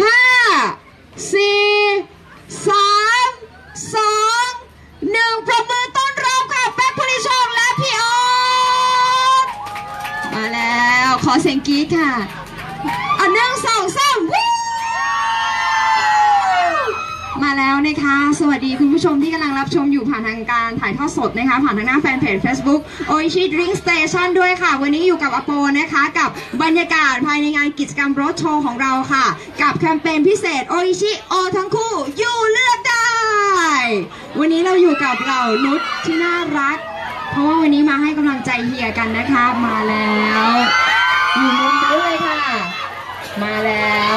ห้าสี่สามสองหนึ่งประมือต้อนรับค่ะแป๊กผลิชงและพี่ออสมาแล้วขอเสียงกรี๊ดค่ะ สวัสดีคุณผู้ชมที่กำลังรับชมอยู่ผ่านทางการถ่ายทอดสดนะคะผ่านทางหน้าแฟนเพจ Facebook o i c h i Drink Station ด้วยค่ะ วันนี้อยู่กับอโปนะคะ กับบรรยากาศภายในงานกิจกรรมรถโชว์ของเราค่ะ กับแคมเปญพิเศษ o i c h i โอทั้งคู่อยู่เลือกได้ วันนี้เราอยู่กับเหล่านุชที่น่ารัก เพราะว่าวันนี้มาให้กำลังใจเฮียกันนะคะมาแล้วอยู่มุมนี้เลยค่ะ มาแล้ว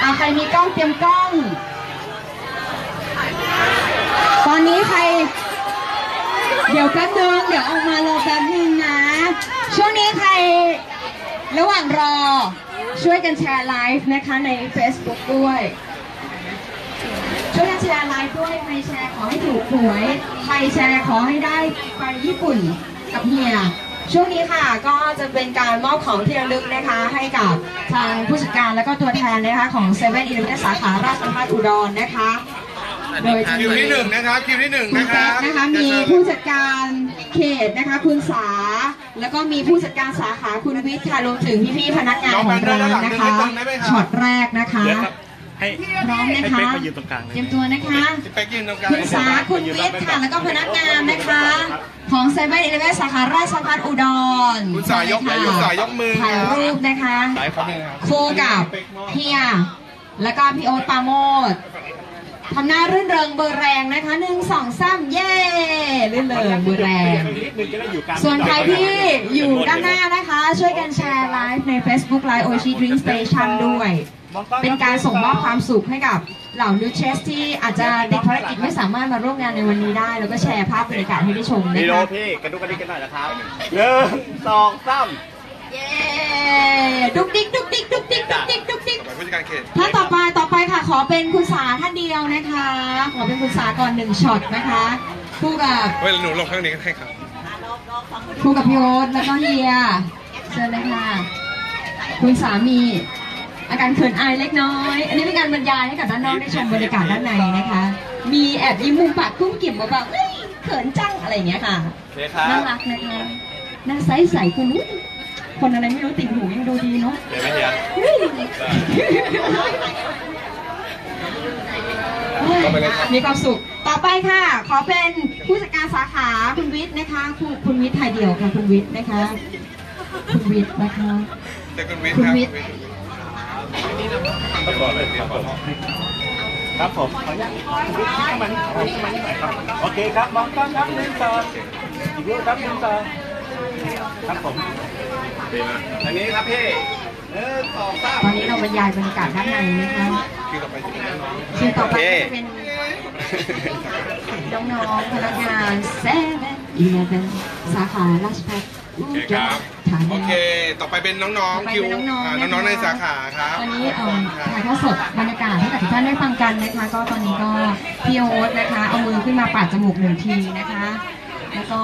เอาใครมีกล้องเตรียมกล้อง อนนี้ใคร เดี๋ยวแป๊บนึงเดี๋ยวออกมารอแป๊บนึงนะ ช่วงนี้ใครระหว่างรอช่วยกันแชร์ไลฟ์นะคะใน Facebook ด้วย ช่วยกันแชร์ไลฟ์ด้วยใครแชร์ขอให้ถูกหวยใครแชร์ขอให้ได้ไปญี่ปุ่นกับเฮียช่วงนี้ค่ะก็จะเป็นการมอบของที่ระลึกนะคะ ให้กับทางผู้จัดการและก็ตัวแทนนะคะของ7 e เ e ่ e อสาขาราชพัฒอุดรนะคะ โดยจะคิวมีที่หนึ่งนะครับคิวที่หนึ่งคุณนะคแป๊รักบนะคะมีผู้จัดการเขตนะคะ คุณสา แล้วก็มีผู้จัดการสาขาคุณวิทย์ค่ะรวมถึงพี่ๆพนักงานของร้านนะคะช็อตแรกนะคะเดี๋ยวครับให้พร้อมนะให้คะเป๊กมายืนตรงกลางเลยเตรียมตัวนะคะพี่เป๊กยืนตรงกลางคุณสาคุณวิทย์ค่ะแล้วก็พนักงานนะคะ ของเซเว่นอีเลฟเว่นสาขาราชพัฒอุดรคุณสายกใช่คุณค่ะสายกมือถ่ายรูปนะคะ สายเขาเลยครับ คู่กับเฮียแล้วก็พี่โอ๊ตปราโมด ทำหน้ารื่นเริงเบอร์แรงนะคะหนึ่งสองสามเย้รื่นเริงเบอร์แรงนิดนึงจะได้อยู่กลางส่วนใครที่อยู่ด้านหน้านะคะ ช่วยกันแชร์ไลฟ์ใน Facebook Live Oishi Drink Station ด้วย เป็นการส่งมอบความสุขให้กับเหล่านูเชสที่อาจจะติดภารกิจไม่สามารถมาร่วมงานในวันนี้ได้ แล้วก็แชร์ภาพบรรยากาศให้ได้ชมวินะดีโอคะพี่กระดุกกระดิกกันหน่อยนะครับหนึ่งสองสามเย้ ดุกดิกดุกดิกดุกดิกดุกดิกดุกดิกผู้จัดการเขตท่านต่อไปต่อไปค่ะ ขอเป็นคุณสาท่านเดียวนะคะ ขอเป็นคุณสาก่อนหนึ่งช็อตนะคะคู่กับเฮ้ยหนูลงข้างนี้ให้ครับคู่กับพี่โอ๊ตแล้วก็เฮียเชิญเลยค่ะคุณสามีอาการเขินอายเล็กน้อย อันนี้เป็นการบรรยายให้กับด้านนอกได้ชมบรรยากาศด้านในนะคะ มีแอบยิ้มมุมปากกุ้งกิ่มมาแบบเฮ้ยเขินจังอะไรอย่างเงี้ยค่ะโอเคครับน่ารักนะคะหน้าใสใสๆคุณอุ๊ย คนอะไรไม่รู้ติ่งหูยังดูดีเนาะเดี๋ยวไหมเฮียเฮ้ยมีความสุข ต่อไปค่ะ ขอเป็นผู้จัดการสาขาคุณวิทย์นะคะ คุณคุณวิทย์ไทยเดียวค่ะ คุณวิทย์นะคะ คุณวิทย์นะคะเจอคุณวิทย์คุณครับวิทย์ครับผมขออนุญาตขึ้นมานี่ขึ้นมานี่หน่อยครับโอเคครับมองกล้องครับหนึ่งสองอีกรูปครับหนึ่งสองครับผม อันนี้ครับพี่หนึ่งสองสามตอนนี้เราบรรยายบรรยากาศด้านในนะคะคิวต่อไปจะเป็นน้องคิวต่อไปก็จะเป็นน้องๆพนักงานเซเว่นอีเลฟเว่นสาขาราชพัฒน์โอเคครับฐานโอเค ต่อไปเป็นน้องต่อๆไปคิวเป็นน้องอ่าๆะคะน้องๆในสาขาครับตอนนี้เอ่อถ่ายทอดสดบรรยากาศให้กับทุกท่านได้ฟังกันนะคะ ก็ตอนนี้ก็พี่โอ๊ตนะคะ เอามือขึ้นมาปาดจมูกหนึ่งทีนะคะ แล้วก็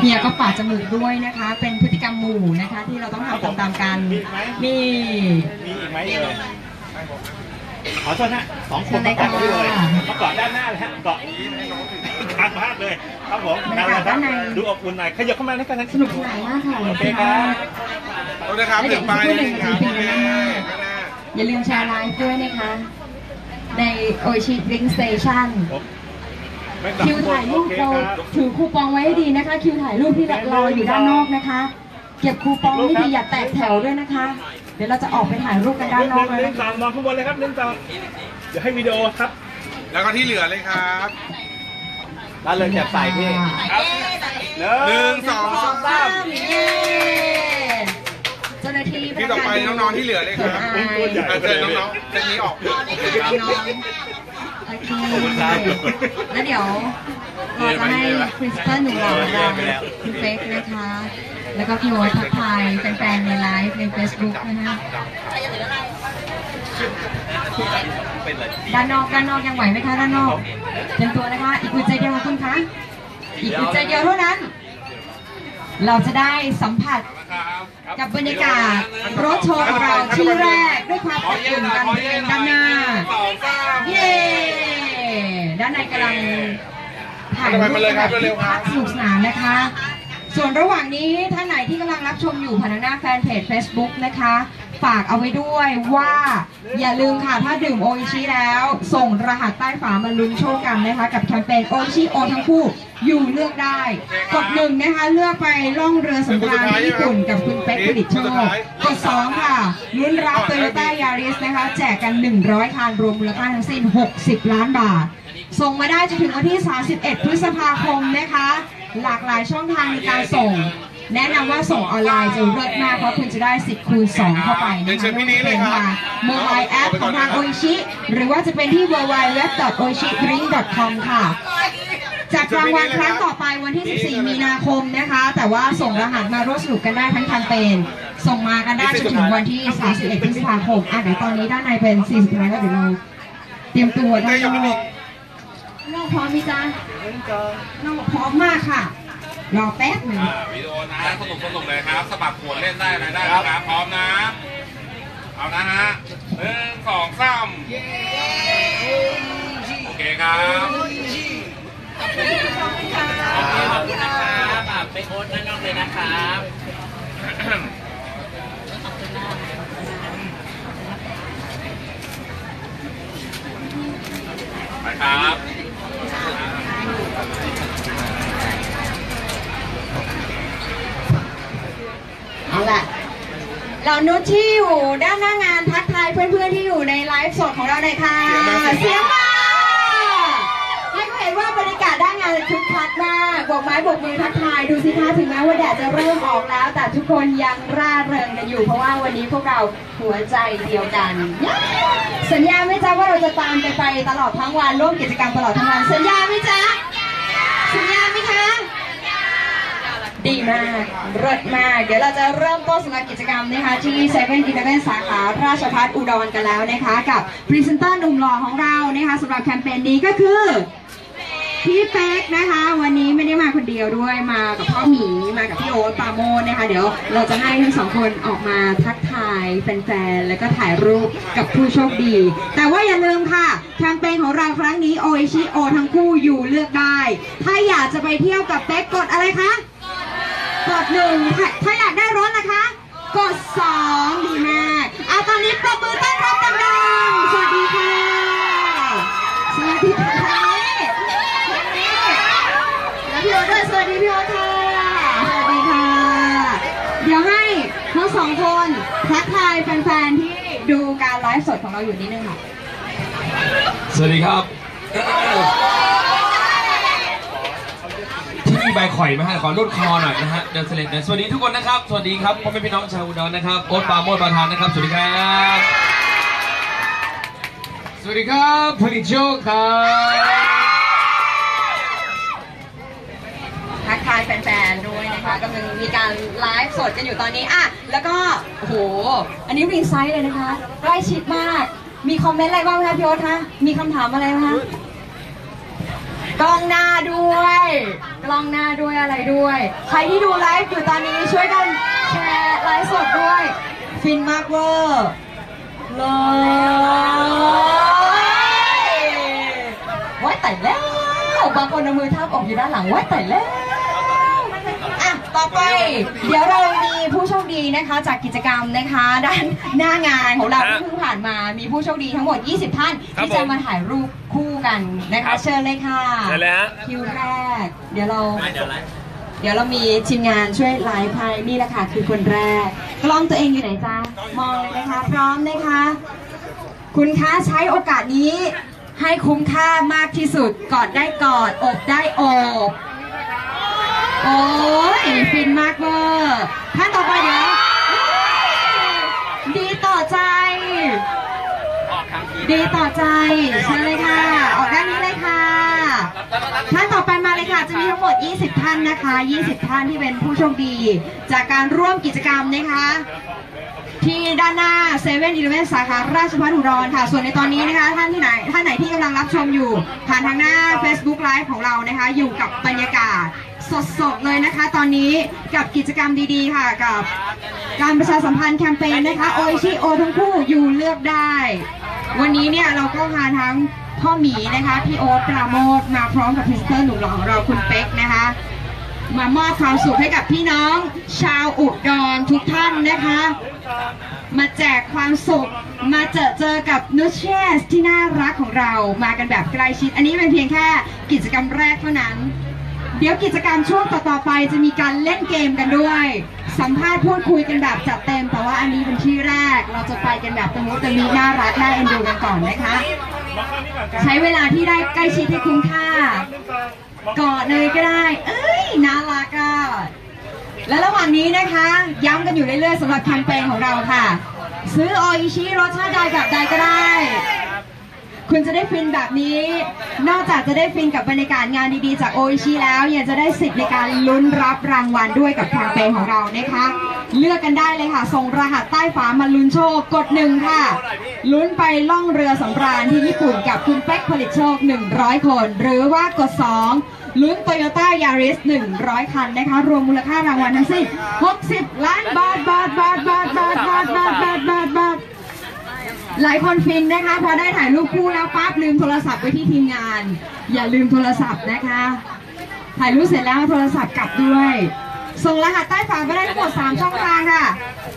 เฮียก็ปาดจมูกด้วยนะคะ เป็นพฤติกรรมหมู่นะคะ ที่เราต้องทำตามๆกันนี่มีอีกไหมเอ่ยขอโทษนะสองคนมาเกาะนี่เลยมาเกาะด้านหน้าเลยฮะเกาะทางพลาดเลยครับผมนั่นแหละครับดูอบอุ่นหน่อยขยับเข้ามาแล้วกันนะสนุกสนานมากค่ะโอเคครับเอาเลยครับถึงไปนิดนึงครับโอเคข้างหน้าอย่าลืมแชร์ไลฟ์ด้วยนะคะ ในโอชิดริงสเตชันไม่กลับ คิวถ่ายรูปโอเคเราครับถือคูปองไว้ให้ดีนะคะ คิวถ่ายรูปที่รออยู่ด้านนอกนะคะ เก็บคูปองให้ดีอย่าแตกแถวด้วยนะคะ เดี๋ยวเราจะออกไปถ่ายรูปกันด้านนอกหแล้วนึ่งนะสอคะงมองข้างบนเลยครับหนึ่งสองเดี๋ยวให้วิดีโอครับ แล้วก็ที่เหลือเลยครับร้านเลยแถบใส่พี่ครับหนึ่งสองสามเย้เจ้าหน้าที่คิวต่อไปน้องๆที่เหลือเลยครับเขินอายอะเชิญน้องๆเซตนี้ออกโอเคโอเคแล้วเดี๋ยวเราจะให้คริสตันหนุ่มหล่อของเราคุณเฟกนะคะ แล้วก็พี่โอ๊ตทักทายแฟนๆในไลฟ์ใน Facebook นะคะด้านนอกด้านนอกยังไหวไหมคะด้านนอกเตรียมตัวนะคะ อีกอึดใจเดียวค่ะคุณคะอีกอึดใจเดียวเท่านั้น เราจะได้สัมผัสครับครับ กับบรรยากาศรถโชว์ของเราที่แรกด้วยความอบอุ่นกันบริเวณด้านหน้าสองสามเย้ด้านในกำลังถ่ายรูปกันแบบคึกคักสนุกสนานนะคะ ส่วนระหว่างนี้ท่านไหนที่กำลังรับชมอยู่ผ่านหน้าแฟนเพจ Facebook นะคะ ฝากเอาไว้ด้วยว่าอย่าลืมค่ะ ถ้าดื่มโออิชิแล้ว ส่งรหัสใต้ฝามาลุ้นโชคกันนะคะ กับแคมเปญโออิชิโอทั้งคู่อยู่เลือกได้ กดหนึ่งนะคะ เลือกไปล่องเรือสำราญที่ญี่ปุ่นกับคุณเป๊กผลิตโชคกดสองค่ะลุ้นรับโตโยต้ายาริสนะคะ แจกกัน 100 คันรวมมูลค่าทั้งสิ้น 60 ล้านบาท ส่งมาได้จนถึงวันที่ 31 พฤษภาคมนะคะ หลากหลายช่องทางในการส่ง แนะนำว่าส่งออนไลน์จะเลิศมากเพราะคุณจะได้สิทธิ์คูณ 2 เข้าไปนะคะไม่ว่าจะเป็นทางโมบายแอปของทางโอชิ หรือว่าจะเป็นที่ www.oishidrink.com ค่ะจากรางวัลครั้งต่อไปวันที่ 14 มีนาคมนะคะ แต่ว่าส่งรหัสมาร่วมสนุกกันได้ทั้งแคมเปญส่งมากันได้จนถึงวันที่ 31 พฤษภาคมอะเดี๋ยวตอนนี้ด้านในเป็น 40นาทีแล้วเดี๋ยวเราเตรียมตัวด้านนอกน้องพร้อมไหมจ๊ะน้องบอกพร้อมมากค่ะ รอแป๊บหนึ่งอ่าวิดีโอนะสนุกสนุกเลยครับสะบัดขวดเล่นได้อะไรได้นะครับพร้อมนะ เอานะฮะหนึ่งสองสามโอเคครับขอบคุณนะครับอะไปโอ๊ตด้านนอกเลยนะครับไปครับ เอาล่ะเหล่านุชที่อยู่ด้านหน้างานทักทายเพื่อนๆที่อยู่ในไลฟ์สดของเราหน่อยค่ะ เสียงมาให้เขาเห็นว่าบรรยากาศด้านงานคึกคักมากบวกไม้บวกมือทักทายดูสิคะถึงแม้ว่าแดดจะเริ่มออกแล้ว แต่ทุกคนยังร่าเริงกันอยู่ เพราะว่าวันนี้พวกเราหัวใจเดียวกัน สัญญาไหมจ๊ะว่าเราจะตามกันไปตลอดทั้งวันร่วมกิจกรรมตลอดทั้งวัน สัญญาไหมจ๊ะสัญญาไหมคะ ดีมากเลิศมาก เดี๋ยวเราจะเริ่มต้นสำหรับกิจกรรมนะคะ ที่7 e เ e ่ e อสาขาราชพัฒอุดรกันแล้วนะคะ กับพรีเซนเตอร์หนุ่มหล่อของเรานะคะสำหรับแคมเปญนี้ก็คือพี่เป๊กนะคะ วันนี้ไม่ได้มาคนเดียวด้วยมากับพ่อหมีมากับพี่โอ๊ตปาโมนนะคะ เดี๋ยวเราจะให้ทั้งสองคนออกมาทักทายแฟนๆแล้วก็ถ่ายรูปกับผู้โชคดี แต่ว่าอย่าลืมค่ะแคมเปญของเราครั้งนี้โอชิโอทั้งคู่อยู่เลือกได้ ถ้าอยากจะไปเที่ยวกับเป๊กกดอะไรคะ กดหนึ่งถ้าถ้าอยากได้รถนะคะ กดสองดีมากเอาตอนนี้ปรบมือต้อนรับดังๆสวัสดีค่ะ สวัสดีค่ะแล้วพี่โอด้วยสวัสดีพี่โอค่ะสวัสดีค่ะ เดี๋ยวให้ทั้งสองคนทักทายแฟนๆที่ดูการไลฟ์สดของเราอยู่นิดนึงค่ะ สวัสดีครับ ที่มี ใบข่อยไหมฮะขอนวดคอหน่อยนะฮะเดินเสล็ดหน่อยสวัสดีทุกคนนะครับ สวัสดีครับพ่อแม่พี่น้องชาวอุดรนะครับ โอ๊ตปาโมดประธานนะครับ สวัสดีครับ สวัสดีครับผลิตโชคครับทักทายแฟนๆ ด้วยนะคะกำลังมีการไลฟ์สดกันอยู่ตอนนี้อะแล้วก็โอ้โห อันนี้รีไซต์เลยนะคะใกล้ชิดมาก มีคอมเมนต์อะไรบ้างไหมคะพี่โอ๊ตคะ มีคำถามอะไรไหมคะ กล้องหน้าด้วย กล้องหน้าด้วยอะไรด้วย ใครที่ดูไลฟ์อยู่ตอนนี้ช่วยกันแชร์ไลฟ์สดด้วย ฟินมากเวอร์เลยว้ายแต่แล้วบางคนเอามือทาบอกอยู่ด้านหลังว้ายแต่แล้ว ต่อไป เดี๋ยวเรามีผู้โชคดีนะคะ จากกิจกรรมนะคะ ด้านหน้างานของเราที่เพิ่งผ่านมา มีผู้โชคดีทั้งหมด 20 ท่าน ที่จะมาถ่ายรูปคู่กันนะคะ เชิญเลยค่ะเชิญเลยฮะคิวแรก เดี๋ยวเรา เดี๋ยวไลฟ์เดี๋ยวเรามีทีมงานช่วยไลฟ์ให้นี่แหละค่ะ คือคนแรก กล้องตัวเองอยู่ไหนจ๊ะมองเลยนะคะ พร้อมนะคะ คุณคะใช้โอกาสนี้ให้คุ้มค่ามากที่สุด กอดได้กอด อบได้อบ โอ้ยฟินมากเวอร์ท่านต่อไปเดี๋ยวดีต่อใจ ดีต่อใจเชิญเลยค่ะ ออกด้านนี้เลยค่ะ ท่านต่อไปมาเลยค่ะ จะมีทั้งหมด 20 ท่านนะคะ 20 ท่านที่เป็นผู้โชคดี จากการร่วมกิจกรรมนะคะ ที่ด้านหน้าเซเว่นอีเลฟเว่นสาขาราชพัฒอุดรค่ะ ส่วนในตอนนี้นะคะ ท่านที่ไหนท่านไหนที่กำลังรับชมอยู่ ผ่านทางหน้า Facebook Live ของเรานะคะ อยู่กับบรรยากาศ สดๆเลยนะคะ ตอนนี้กับกิจกรรมดีๆ ค่ะ กับการประชาสัมพันธ์แคมเปญนะคะโอชิโอทั้งคู่อยู่เลือกได้ วันนี้เนี่ยเราก็พาทั้งพ่อหมีนะคะ พี่โอ๊ตปราโมทมาพร้อมกับพรีเซนเตอร์หนุ่มหล่อของเราคุณเป๊กนะคะ มามอบความสุขให้กับพี่น้อง ชาวอุดรทุกท่านนะคะ มาแจกความสุข มาเจอเจอกับนูเชสที่น่ารักของเรามากันแบบใกล้ชิด อันนี้เป็นเพียงแค่กิจกรรมแรกเท่านั้น เดี๋ยวกิจกรรมช่วงต่อๆไปจะมีการเล่นเกมกันด้วย สัมภาษณ์พูดคุยกันแบบจัดเต็ม แต่ว่าอันนี้เป็นที่แรก เราจะไปกันแบบตะมุตะมีน่ารักน่าเอ็นดูกันก่อนนะคะ ใช้เวลาที่ได้ใกล้ชิดให้คุ้มค่ากอดเลยก็ได้ เอ้ยน่ารักอะและระหว่างนี้นะคะ ย้ำกันอยู่เรื่อยๆสำหรับแคมเปญของเราค่ะ ซื้อออิชิรสชาติใดแบบใดก็ได้ คุณจะได้ฟินแบบนี้ นอกจากจะได้ฟินกับบรรยากาศงานดีๆ จากโออิชิแล้วยังจะได้สิทธิ์ในการลุ้นรับรางวัลด้วยกับแคมเปญของเรานะคะ เลือกกันได้เลยค่ะ ส่งรหัสใต้ฝามาลุ้นโชคกดหนึ่งค่ะ ลุ้นไปล่องเรือสำราญที่ญี่ปุ่นกับคุณเป๊กผลิตโชค 100 คน หรือว่ากด 2 ลุ้นโตโยต้ายาริส100 คันนะคะ รวมมูลค่ารางวัลทั้งสิ้น 60 ล้านบาทบาทบาทบาทบาทบาทบาทบาทบาทบาท หลายคนฟินนะคะ พอได้ถ่ายรูปคู่แล้วปั๊บลืมโทรศัพท์ไว้ที่ทีมงาน อย่าลืมโทรศัพท์นะคะ ถ่ายรูปเสร็จแล้วโทรศัพท์กลับด้วย ส่งรหัสใต้ฝาไปได้ทั้งหมด3ช่องทางค่ะ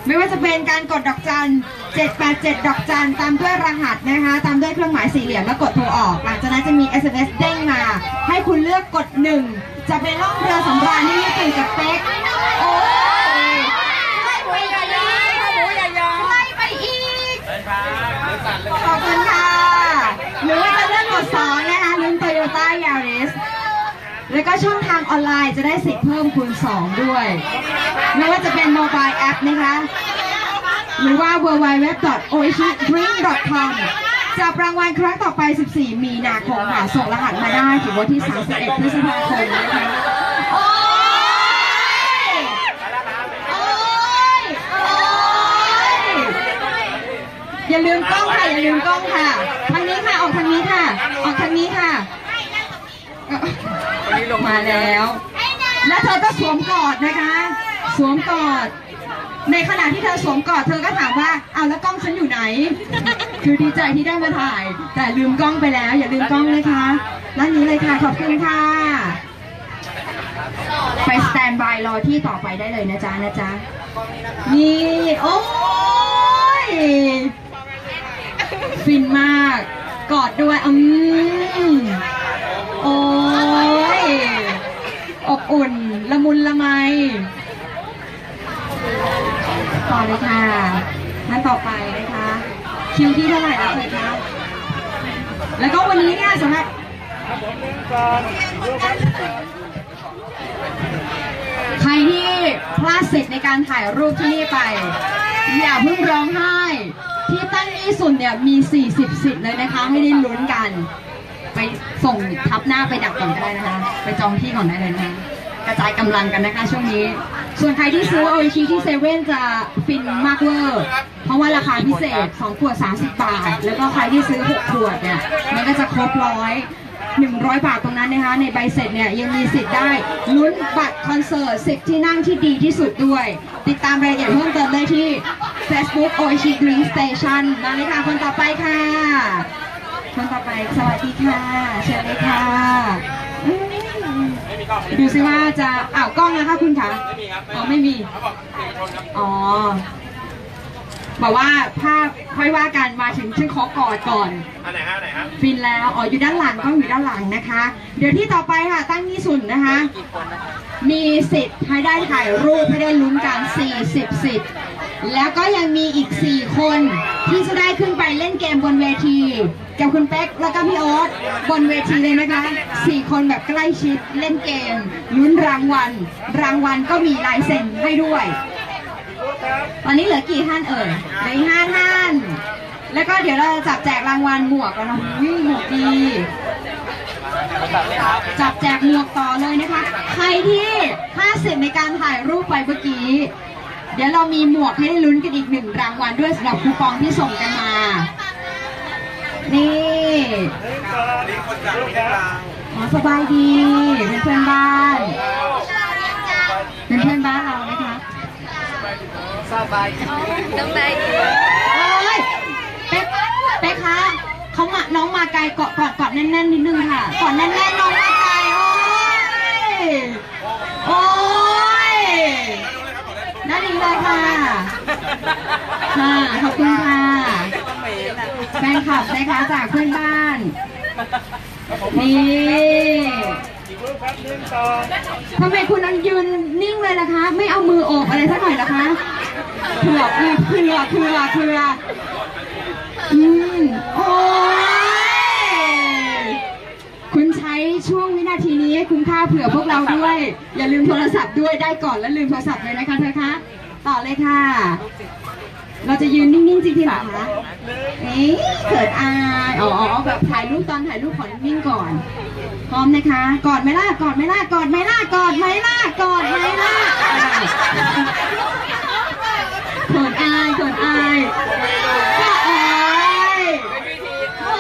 ไม่ว่าจะเป็นการกดดอกจัน 787 ดอกจันตามด้วยรหัสนะคะ ตามด้วยเครื่องหมายสี่เหลี่ยมแล้วกดโทรออก หลังจากนั้นจะมี SMS เด้งมา ให้คุณเลือกกด 1 จะไปล่องเรือสำราญที่ญี่ปุ่นกับเป๊กโอ้ยไล่ไปอีกไล่ไปอีก ขอบคุณค่ะ หรือว่าจะเลือกกดสองนะคะลุ้นโตโยต้ายาริส แล้ว ก็ช่องทางออนไลน์จะได้สิทธิ์เพิ่มคูณ 2 ด้วย ไม่ว่าจะเป็นโมบายแอปนะคะ หรือว่า www.oishidrink.com จับรางวัลครั้งต่อไป 14 มีนาคมค่ะ ส่งรหัสมาได้ถึงวันที่ 31 พฤษภาคมนะคะโอ๊ยโอ๊ยโอ๊ยอย่าลืมกล้องค่ะ อย่าลืมกล้องค่ะ ทางนี้ค่ะ ออกทางนี้ค่ะ ออกทางนี้ค่ะ ลงมาแล้ว และเธอก็สวมกอดนะคะ สวมกอด ในขณะที่เธอสวมกอดเธอก็ถามว่าเอาแล้วกล้องฉันอยู่ไหน คือดีใจที่ได้มาถ่าย แต่ลืมกล้องไปแล้ว อย่าลืมกล้องนะคะด้านนี้เลยค่ะขอบคุณค่ะ ไปสแตนบายรอที่ต่อไปได้เลยนะจ๊ะนะจ๊ะนี่โอ้ยฟินมาก กอดด้วยอืมโอ้ย อบอุ่น ละมุนละไมต่อเลยค่ะท่านต่อไปนะคะ คิวที่เท่าไหร่แล้วเลยคะแล้วก็วันนี้เนี่ยสำหรับใครที่พลาดสิทธิ์ในการถ่ายรูปที่นี่ไป อย่าเพิ่งร้องไห้ ที่ตั้งยี่สุนเนี่ยมี 40 สิทธิ์เลยนะคะ ให้ได้ลุ้นกัน ไปส่งทับหน้าไปดักก่อนก็ได้นะคะ ไปจองที่ก่อนได้เลยนะคะกระจายกำลังกันนะคะช่วงนี้ ส่วนใครที่ซื้อโออิชิที่เซเว่นจะฟินมากเวอร์ เพราะว่าราคาพิเศษ 2 ขวด 30 บาท แล้วก็ใครที่ซื้อ 6 ขวดเนี่ยมันก็จะครบร้อย100 บาทตรงนั้นนะคะ ในใบเสร็จเนี่ยยังมีสิทธิ์ได้ลุ้นบัตรคอนเสิร์ต10 ที่นั่งที่ดีที่สุดด้วย ติดตามรายละเอียดเพิ่มเติมได้ที่ Facebook Oishi Drink Station มาเลยค่ะคนต่อไปค่ะ คนต่อไปสวัสดีค่ะ เชิญเลยค่ะอืมดูสิว่าจะอ้าวกล้องนะคะคุณคะไม่มีครับอ๋อไม่มีอ๋อบอกว่าภาพค่อยว่ากันมาถึงชื่อขอกอดก่อนอันไหนฮะอันไหนฮะฟินแล้วอ๋ออยู่ด้านหลังกล้องอยู่ด้านหลังนะคะ เดี๋ยวที่ต่อไปค่ะ ตั้งยี่สุนนะคะ มีสิทธิ์ให้ได้ถ่ายรูปให้ได้ลุ้นกัน40สิทธิ์ แล้วก็ยังมีอีก 4 คนที่จะได้ขึ้นไปเล่นเกมบนเวที กับคุณเป๊กแล้วก็พี่โอ๊ตบนเวทีเลยนะคะ 4 คนแบบใกล้ชิดเล่นเกมลุ้นรางวัล รางวัลก็มีลายเซ็นให้ด้วย ตอนนี้เหลือกี่ท่านเอ่ยเหลือห้าท่าน แล้วก็เดี๋ยวเราจะจับแจกรางวัลหมวกกันนะวิ่งหมวกดีจับแจกหมวกต่อเลยนะคะ ใครที่ 50 ในการถ่ายรูปไปเมื่อกี้ ดี๋ยวเรามีหมวกให้ได้ลุ้นกันอีกหนึ่งรางวัลด้วยสำหรับคูปองที่ส่งกันมา นี่อ๋อสบายดีเป็นเพื่อนบ้านเป็นเพื่อนบ้านเรานะคะสบายดีโอ้ยเป๊กเป๊กคะเขามาน้องมาไกลเกาะกอดกอดแน่นๆนิดนึงค่ะกอดแน่นๆน้องมาไกลโอ้ยโอ้ย น่าดีเลยค่ะ ค่ะ ขอบคุณค่ะ แฟนคลับนะคะจากเพื่อนบ้าน นี่ทำไมคุณนันยืนนิ่งเลยล่ะคะ ไม่เอามือโอบอะไรสักหน่อยล่ะคะเผือกเลยเผือกเผือกเผือกอืมโอ้ นาทีนี้ให้คุ้มค่าเผื่อพวกเราด้วย อย่าลืมโทรศัพท์ด้วยได้ก่อนแล้วลืมโทรศัพท์เลยนะคะเธอคะต่อเลยค่ะ เราจะยืนนิ่งๆจริงๆเหรอคะเอ๊ะเกิดอายอ๋อแบบถ่ายรูปตอนถ่ายรูปขอนิ่งๆก่อน พร้อมนะคะกอดไหมล่ะกอดไหมล่ะกอดไหมล่ะกอดไหมล่ะกอดไหมล่ะเขินอายเขินอายกอายโอ้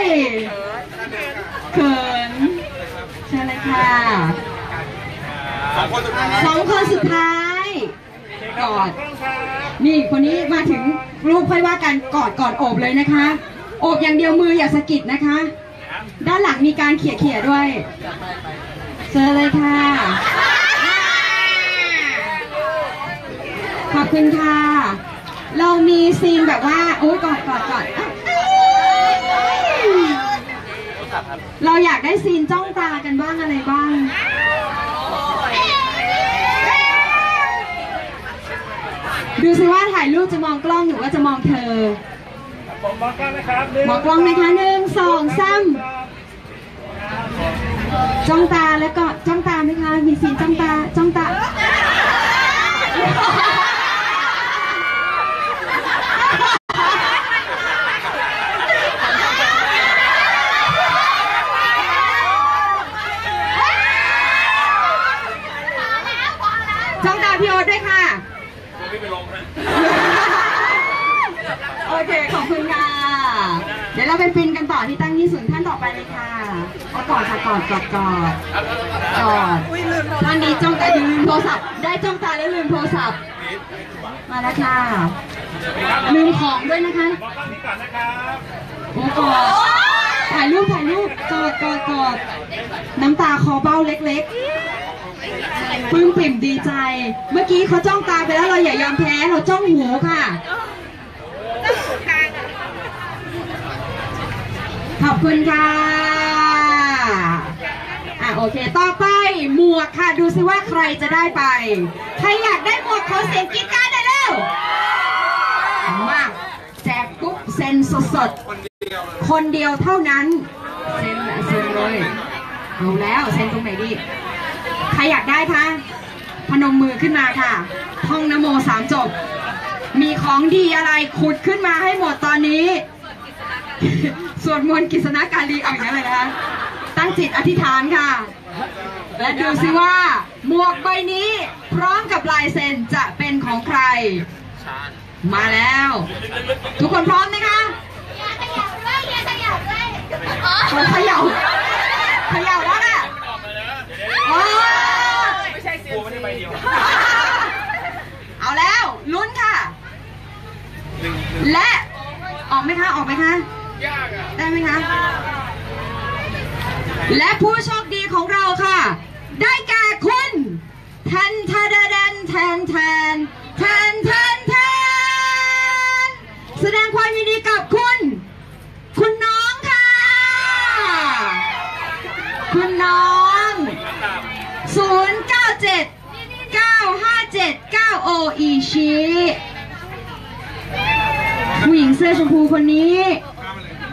ยเขิน สองคนสุดท้ายสองคนสุดท้ายกอดนี่คนนี้มาถึงรูปค่อยว่ากันกอดกอดโอบเลยนะคะโอบอย่างเดียวมืออย่าสะกิดนะคะ ด้านหลังมีการเขี่ยเขี่ยด้วยเจอเลยค่ะ ขอบคุณค่ะ เรามีซีนแบบว่าโอ้ยกอดกอดกอด เราอยากได้ซีนจ้องตากันบ้างอะไรบ้าง ดูสิว่าถ่ายรูปจะมองกล้องหรือว่าจะมองเธอ ผมมองกล้องนะครับหนึ่มองกล้องไหมคะหนึ่งสองสามจ้องตาแล้วก็จ้องตาไหมคะ มีสีจ้องตาจ้องตา จ้องตาพี่โอ๊ตด้วยค่ะ โอเค ขอบคุณค่ะ เดี๋ยวเราไปฟินกันต่อที่ตั้งยี่สุนท่านต่อไปเลยค่ะเอากอดค่ะ กอดกอดกอดกอดท่านนี้จ้องตาอย่าลืมโทรศัพท์ ได้จ้องตาแล้วลืมโทรศัพท์ มาแล้วค่ะ ลืมของด้วยนะคะมองกล้องนี้ก่อนนะครับโอ้กอดถ่ายรูปถ่ายรูปกอดกอดกอดน้ำตาคอเบ้าเล็กๆปลื้มปิ่มดีใจ เมื่อกี้เขาจ้องตาไปแล้วเราอย่ายอมแพ้เราจ้องหูค่ะขอบคุณค่ะอะ โอเค ต่อไปหมวกค่ะ ดูซิว่าใครจะได้ไป ใครอยากได้หมวกขอเสียงกรีดกรารได้เร็วมาแจกปุ๊บเซ็นสดๆคนเดียวเท่านั้น เซ็นเซ็นเลย เอาแล้วเซ็นตรงไหนดี ใครอยากได้คะพนมมือขึ้นมาค่ะ ท่องนโมสามจบ มีของดีอะไรขุดขึ้นมาให้หมดตอนนี้ สวดมนต์กิษณกาลีเอาอย่างนั้นเลยนะคะ งจิตอธิษฐานค่ะ และดูสิว่า หมวกใบนี้พร้อมกับลายเซ็นจะเป็นของใคร มาแล้ว ทุกคนพร้อมนะคะโอ้เขย่าเขย่าแล้วค่ะโอ้ไม่ใช่เสียงไม่ได้ใบเดียว เอาแล้วลุ้นค่ะ และออกไหมคะ ออกไหมคะ ได้ไหมคะ และผู้โชคดีของเราค่ะ ได้แก่คุณแทนทาดาดันแทนแทนแทนแทนแทนแสดงความยินดีกับคุณ คุณน้องค่ะ คุณน้อง 097 957 9 o e ชีผู้หญิงเสื้อชมพูคนนี้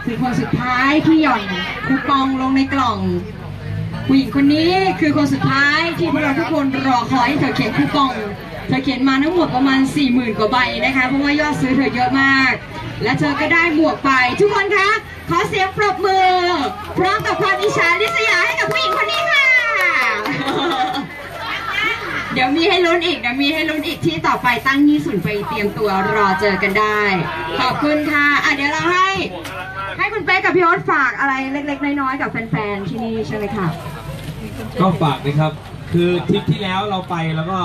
คือคนสุดท้ายที่หย่อนคูปองลงในกล่องผู้หญิงคนนี้คือคนสุดท้ายที่พวกเราทุกคนรอคอยให้เธอเขียนคูปอง เธอเขียนมาทั้งหมดประมาณ 4 0,000 กว่าใบนะคะ เพราะว่ายอดซื้อเธอเยอะมาก และเธอก็ได้หมวกไป ทุกคนคะ ขอเสียงปรบมือ พร้อมกับความอิจฉาริษยาให้กับผู้หญิงคนนี้ค่ะ เดี๋ยวมีให้ลุ้นอีกเดี๋ยวมีให้ลุ้นอีกที่ต่อไปตั้งยี่สุนไปเตรียมตัวรอเจอกันได้ ขอบคุณค่ะอะเดี๋ยวเราให้ ให้คุณเป๊กกับพี่โอ๊ตฝากอะไรเล็ก ๆ น้อยๆกับแฟนๆที่นี่ใช่ไหมคะก็ฝากนะครับ คือทริปที่แล้วเราไปแล้วก็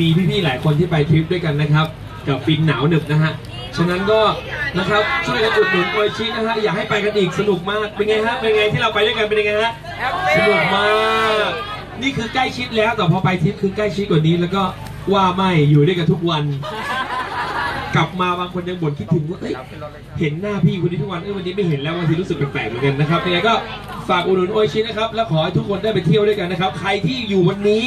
มีพี่ๆหลายคนที่ไปทริปด้วยกันนะครับ กับฟินหนาวหนึบนะฮะฉะนั้นก็นะครับช่วยกันอุดหนุนโอชินะฮะอยากให้ไปกันอีกสนุกมากเป็นไงฮะเป็นไงที่เราไปด้วยกันเป็นยังไงฮะสนุกมากนี่คือใกล้ชิดแล้วแต่พอไปทริปคือใกล้ชิดกว่านี้แล้วก็ว่าไม่อยู่ด้วยกันทุกวัน กลับมาบางคนยังบ่นคิดถึงว่าเอ้ยเห็นหน้าพี่คนนี้ทุกวันเออวันนี้ไม่เห็นแล้วบางทีรู้สึกแปลกๆเหมือนกันนะครับยังไงก็ฝากอุดหนุนโอชินะครับแล้วขอให้ทุกคนได้ไปเที่ยวด้วยกันนะครับ ใครที่อยู่วันนี้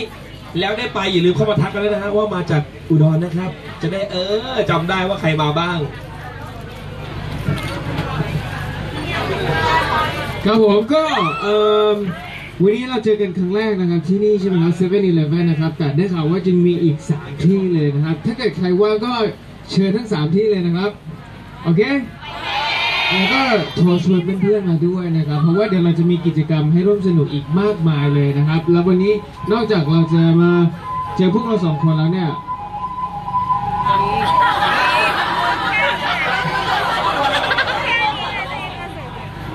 แล้วได้ไปอย่าลืมเข้ามาทักกันด้วยนะฮะว่ามาจากอุดรนะครับ จะได้เออจำได้ว่าใครมาบ้าง ครับผมก็เอ่อวันนี้เราเจอกันครั้งแรกนะครับที่นี่ใช่ไหมครับ7 e เ e ่ e อนะครับแต่ได้ข่าวว่าจะมีอีก 3 ที่เลยนะครับ ถ้าเกิดใครว่างก็ เชิญทั้ง3ที่เลยนะครับ โอเคแล้วก็โทรชวนเพื่อนๆมาด้วยนะครับ เพราะว่าเดี๋ยวเราจะมีกิจกรรมให้ร่วมสนุกอีกมากมายเลยนะครับ แล้ววันนี้นอกจากเราจะมาเจอพวกเราสองคนแล้วเนี่ย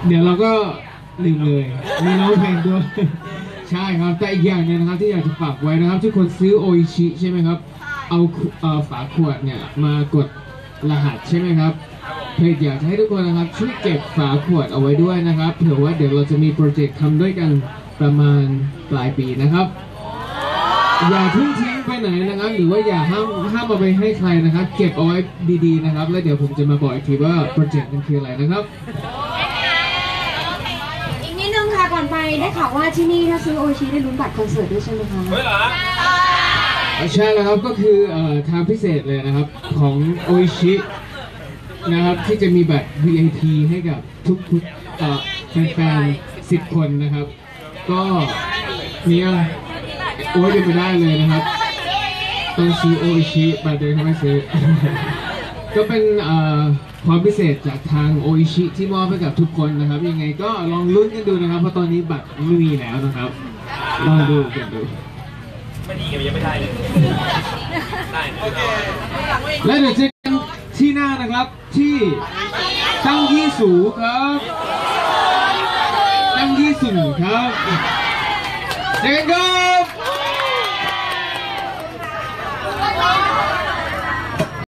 เดี๋ยวเราก็ลืมเลยมีร้องเพลงด้วย ใช่ครับ แต่อีกอย่างนึงนะครับที่อยากจะฝากไว้นะครับ ทุกคนซื้อโออิชิใช่ไหมครับ เอาขุเอ่อฝาขวดเนี่ยมากดรหัสใช่ไหมครับเพจอยากจะให้ทุกคนนะครับช่วยเก็บฝาขวดเอาไว้ด้วยนะครับเผื่อว่าเดี๋ยวเราจะมีโปรเจกต์ทำด้วยกันประมาณปลายปีนะครับ อย่าทิ้งทิ้งไปไหนนะครับ หรือว่าอย่าห้ามห้ามเอาไปให้ใครนะครับ เก็บเอาไว้ดีๆนะครับ แล้วเดี๋ยวผมจะมาบอกอีกทีว่าโปรเจกต์มันคืออะไรนะครับอีกนิดนึงค่ะก่อนไปได้ข่าวว่าที่นี่ถ้าซื้อโอชิได้ลุ้นบัตรคอนเสิร์ตด้วยใช่ไหมคะเฮ้ยเหรอ ใช่แล้วครับก็คือเอ่อทางพิเศษเลยนะครับของโอชินะครับที่จะมีบัตร VIP ให้กับทุกทุกๆเอ่อแฟนๆสิบคนนะครับ ก็มีอะไรโอ้ยยังไม่ได้เลยนะครับต้องซื้อโอชิบัตรเดินเขาไม่ซื้อ ก็เป็นเอ่อความพิเศษจากทางโอชิที่มอบให้กับทุกคนนะครับ ยังไงก็ลองลุ้นกันดูนะครับ เพราะตอนนี้บัตรไม่มีแล้วนะครับลองดูกันดู ไม่ดียังไม่ได้เลยได้โอเคและเดี๋ยวเจอกันที่หน้านะครับที่ตั้งยี่สูครับ ตั้งยี่สูครับเจอกันครับ